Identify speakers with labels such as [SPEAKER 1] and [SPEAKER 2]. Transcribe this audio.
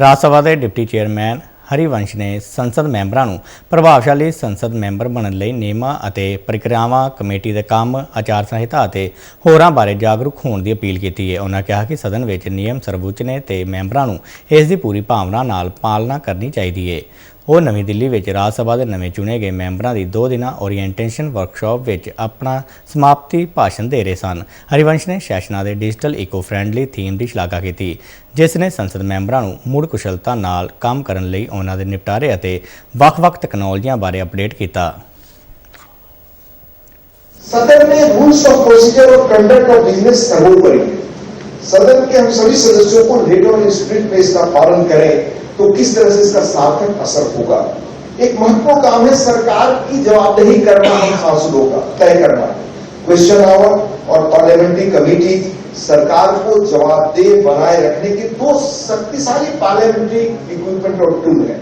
[SPEAKER 1] ਰਾਜ ਸਭਾ ਦੇ deputy chairman Harivansh ਨੇ ਸੰਸਦ ਮੈਂਬਰਾਂ ਨੂੰ ਪ੍ਰਭਾਵਸ਼ਾਲੀ ਸੰਸਦ ਮੈਂਬਰ ਬਣਨ ਲਈ ਨਿਯਮਾਂ ਅਤੇ ਪ੍ਰਕਿਰਿਆਵਾਂ, ਕਮੇਟੀ ਦੇ ਕੰਮ, ਆਚਾਰ ਸੰਹਿਤਾ ਅਤੇ ਹੋਰਾਂ ਬਾਰੇ ਜਾਗਰੂਕ ਹੋਣ ਦੀ ਅਪੀਲ ਕੀਤੀ ਹੈ। ਉਹਨਾਂ ਕਿਹਾ ਕਿ ਸਦਨ ਵਿੱਚ ਨਿਯਮ ਸਰਵਉੱਚ ਨੇ ਤੇ ਮੈਂਬਰਾਂ ਨੂੰ ਇਸ ਦੀ ਪੂਰੀ ਭਾਵਨਾ ਨਾਲ ਪਾਲਣਾ ਕਰਨੀ ਚਾਹੀਦੀ ਹੈ। ਉਹ ਨਵੀਂ ਦਿੱਲੀ ਵਿੱਚ ਰਾਜ ਸਭਾ ਦੇ ਨਵੇਂ ਚੁਣੇ ਗਏ ਮੈਂਬਰਾਂ ਦੀ ਦੋ ਦਿਨਾਂ ਓਰੀਐਂਟੇਸ਼ਨ ਵਰਕਸ਼ਾਪ ਵਿੱਚ ਆਪਣਾ ਸਮਾਪਤੀ ਭਾਸ਼ਣ ਦੇ ਰਹੇ ਸਨ ਹਰੀਵੰਸ਼ ਨੇ ਸੈਸ਼ਨਾਂ ਦੇ ਡਿਜੀਟਲ ਇਕੋ ਫ੍ਰੈਂਡਲੀ ਥੀਮ ਦੀ ਸ਼ਲਾਘਾ ਕੀਤੀ ਜਿਸ ਨੇ ਸੰਸਦ ਮੈਂਬਰਾਂ ਨੂੰ ਮੁੜ ਕੁਸ਼ਲਤਾ ਨਾਲ ਕੰਮ ਕਰਨ ਲਈ ਉਹਨਾਂ ਦੇ ਨਿਪਟਾਰੇ ਅਤੇ ਵੱਖ-ਵੱਖ ਤਕਨਾਲੋਜੀਆਂ ਬਾਰੇ ਅਪਡੇਟ ਕੀਤਾ
[SPEAKER 2] सदन में रूल्स ऑफ प्रोसीजर और कंडक्ट ऑफ बिजनेस सर्वोपरि है सदन के हम सभी सदस्यों को लेटर और स्प्रिट में इसका पालन करें तो किस तरह से इसका सार्थक असर होगा? एक महत्वपूर्ण काम है, सरकार की जवाबदेही करना हम सांसदों का तय करना। क्वेश्चन आवर और पार्लियामेंट्री कमेटी सरकार को जवाबदेह बनाए रखने के दो शक्तिशाली पार्लियामेंट्री इक्विपमेंट और टूल है।